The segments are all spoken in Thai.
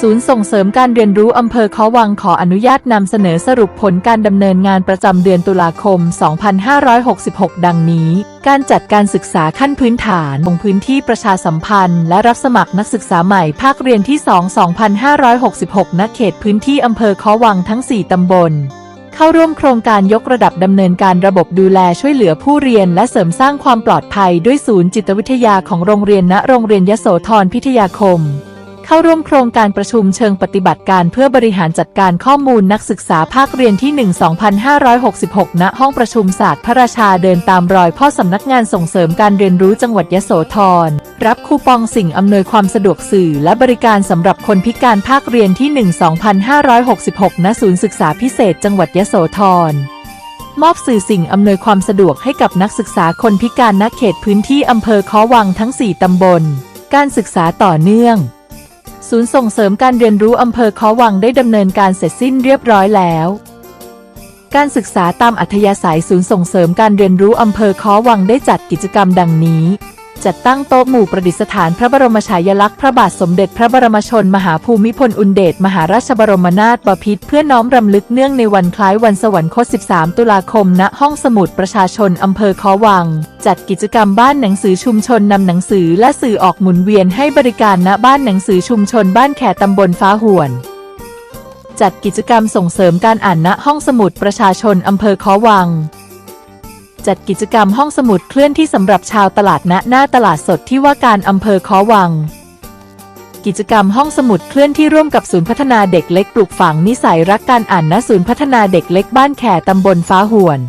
ศูนย์ส่งเสริมการเรียนรู้อำเภอขวังขออนุญาตนำเสนอสรุปผลการดำเนินงานประจำเดือนตุลาคม 2566 ดังนี้ การจัดการศึกษาขั้นพื้นฐานลงพื้นที่ประชาสัมพันธ์ และรับสมัครนักศึกษาใหม่ภาคเรียนที่ 2 2566 ณ เขตพื้นที่อำเภอขวังทั้ง 4 ตำบล เข้าร่วมโครงการยกระดับดำเนินการระบบดูแลช่วยเหลือผู้เรียน และเสริมสร้างความปลอดภัยด้วยศูนย์จิตวิทยาของโรงเรียนณโรงเรียนยโสธรพิทยาคม เข้าร่วมโครงการประชุมเชิงปฏิบัติการเพื่อบริหารจัดการข้อมูลนักศึกษาภาคเรียนที่ 1 2566 ณ ห้องประชุมศาสตร์พระราชาเดินตามรอยพ่อสำนักงานส่งเสริมการเรียนรู้จังหวัดยโสธร รับคูปองสิ่งอำนวยความสะดวกสื่อและบริการสำหรับคนพิการภาคเรียนที่ 1 2566 ณ ศูนย์ศึกษาพิเศษจังหวัดยโสธรมอบสื่อสิ่งอำนวยความสะดวกให้กับนักศึกษาคนพิการณเขตพื้นที่อำเภอค้อวังทั้ง 4 ตำบล การศึกษาต่อเนื่อง ศูนย์ส่งเสริมการเรียนรู้อำเภอคอวังได้ดำเนินการเสร็จสิ้นเรียบร้อยแล้ว การศึกษาตามอัธยาศัยศูนย์ส่งเสริมการเรียนรู้อำเภอคอวังได้จัดกิจกรรมดังนี้ จัดตั้งโต๊ะหมู่ประดิษฐานพระบรมฉายาลักษณ์พระบาทสมเด็จพระบรมชนมหาภูมิพลอุนเดชมหาราชบรมนาถบพิตรเพื่อน้อมรำลึกเนื่องในวันคล้ายวันสวรรคต 13 ตุลาคม ณ ห้องสมุดประชาชนอำเภอคอวัง จัดกิจกรรมบ้านหนังสือชุมชนนำหนังสือและสื่อออกหมุนเวียนให้บริการณบ้านหนังสือชุมชนบ้านแขตำบลฟ้าห่วนจัดกิจกรรมส่งเสริมการอ่านณห้องสมุดประชาชนอำเภอคอวัง จัดกิจกรรมห้องสมุดเคลื่อนที่สำหรับชาวตลาดณหน้าตลาดสดที่ว่าการอำเภอคอวัง กิจกรรมห้องสมุดเคลื่อนที่ร่วมกับศูนย์พัฒนาเด็กเล็กปลูกฝังนิสัยรักการอ่านณศูนย์พัฒนาเด็กเล็กบ้านแขตำบลฟ้าห่วน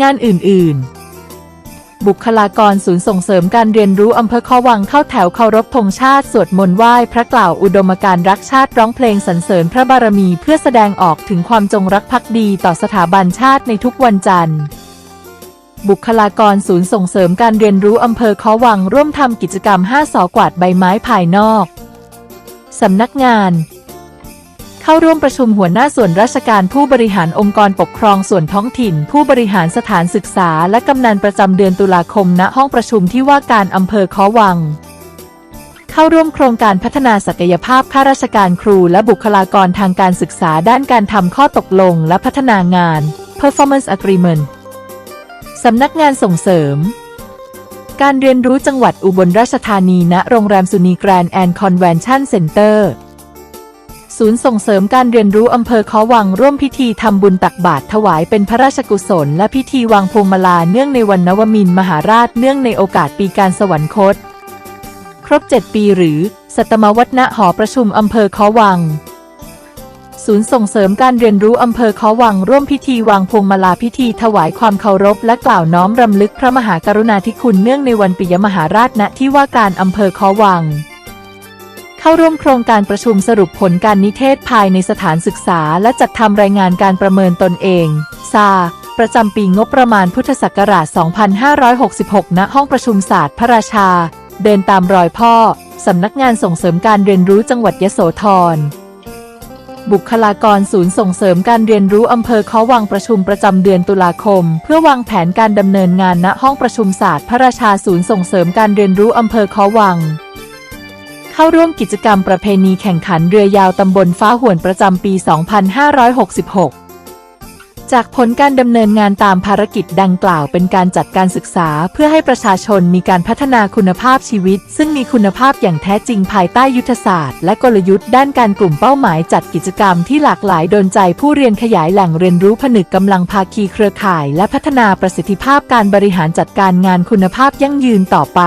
งานอื่น ๆบุคลากรศูนย์ส่งเสริมการเรียนรู้อำเภอคอวังเข้าแถวเคารพธงชาติ สวดมนต์ไหว้พระกล่าวอุดมการรักชาติร้องเพลงสรรเสริญพระบารมีเพื่อแสดงออกถึงความจงรักภักดีต่อสถาบันชาติในทุกวันจันทร์ บุคลากรศูนย์ส่งเสริมการเรียนรู้อำเภอคอวังร่วมทำกิจกรรม 5 สอกวาดใบไม้ภายนอก สำนักงาน เข้าร่วมประชุมหัวหน้าส่วนราชการผู้บริหารองค์กรปกครองส่วนท้องถิ่น ผู้บริหารสถานศึกษา และกำนันประจำเดือนตุลาคมณห้องประชุมที่ว่าการอำเภอคอวัง เข้าร่วมโครงการพัฒนาศักยภาพข้าราชการครู และบุคลากรทางการศึกษาด้านการทำข้อตกลง และพัฒนางาน performance agreement สำนักงานส่งเสริม การเรียนรู้จังหวัดอุบลราชธานีณโรงแรมสุนีแกรนด์แอนด์คอนเวนชั่นเซ็นเตอร์ศูนย์ส่งเสริมการเรียนรู้อำเภอค้อวังร่วมพิธีทำบุญตักบาตรถวายเป็นพระราชกุศล และพิธีวางพวงมาลาเนื่องในวันนวมินมหาราชเนื่องในโอกาสปีการสวรรคต ครบ 7 ปีหรือ สัตมวัฒนหอประชุมอำเภอค้อวัง ศูนย์ส่งเสริมการเรียนรู้อำเภอค้อวังร่วมพิธีวางพวงมาลาพิธีถวายความเคารพและกล่าวน้อมรำลึกพระมหากรุณาธิคุณเนื่องในวันปิยมหาราชณที่ว่าการอำเภอค้อวัง เข้าร่วมโครงการประชุมสรุปผลการนิเทศภายในสถานศึกษา และจัดทำรายงานการประเมินตนเองซาประจำปีงบประมาณพุทธศักราช 2566 ณ ห้องประชุมศาสตร์พระราชา เดินตามรอยพ่อ สำนักงานส่งเสริมการเรียนรู้จังหวัดยโสธร บุคลากรศูนย์ส่งเสริมการเรียนรู้อำเภอเขาวังประชุมประจำเดือนตุลาคม เพื่อวางแผนการดำเนินงานณห้องประชุมศาสตร์พระราชาศูนย์ส่งเสริมการเรียนรู้อำเภอเขาวัง เข้าร่วมกิจกรรมประเพณีแข่งขันเรือยาวตำบลฟ้าห่วนประจำปี 2566 จากผลการดำเนินงานตามภารกิจดังกล่าวเป็นการจัดการศึกษา เพื่อให้ประชาชนมีการพัฒนาคุณภาพชีวิต ซึ่งมีคุณภาพอย่างแท้จริงภายใต้ยุทธศาสตร์ และกลยุทธ์ด้านการกลุ่มเป้าหมายจัดกิจกรรมที่หลากหลายโดนใจผู้เรียนขยายแหล่งเรียนรู้ผนึกกำลังภาคีเครือข่าย และพัฒนาประสิทธิภาพการบริหารจัดการงานคุณภาพยั่งยืนต่อไป